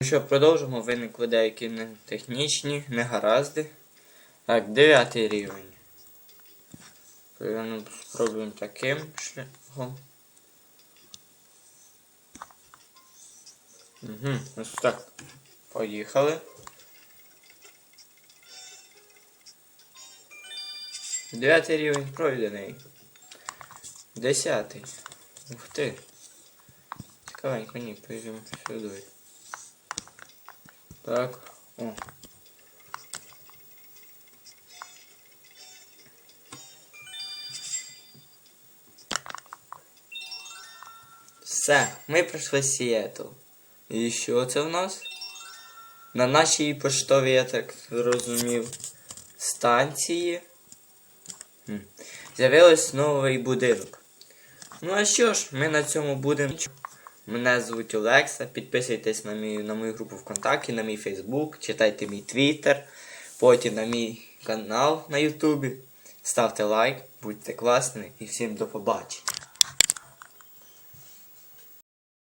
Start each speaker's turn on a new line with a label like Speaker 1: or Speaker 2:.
Speaker 1: Ну що, продовжимо, виникли деякі не- технічні негаразди. Так, дев'ятий рівень. Напевно, спробуємо таким шляхом. Угу, ось так. Поїхали. Дев'ятий рівень пройдений. Десятий. Ух ти. Цікавенько, ні, поїдемо сюди. Так, о. Все, ми пройшли Сіетл. І що це в нас? На нашій поштовій, я так зрозумів, станції. З'явився новий будинок. Ну а що ж, ми на цьому будемо. Мене звуть Олекса. Підписуйтесь на, мій, на мою групу ВКонтакті, на мій Фейсбук, читайте мій Твіттер, потім на мій канал на Ютубі. Ставте лайк, будьте класними і всім до побачення.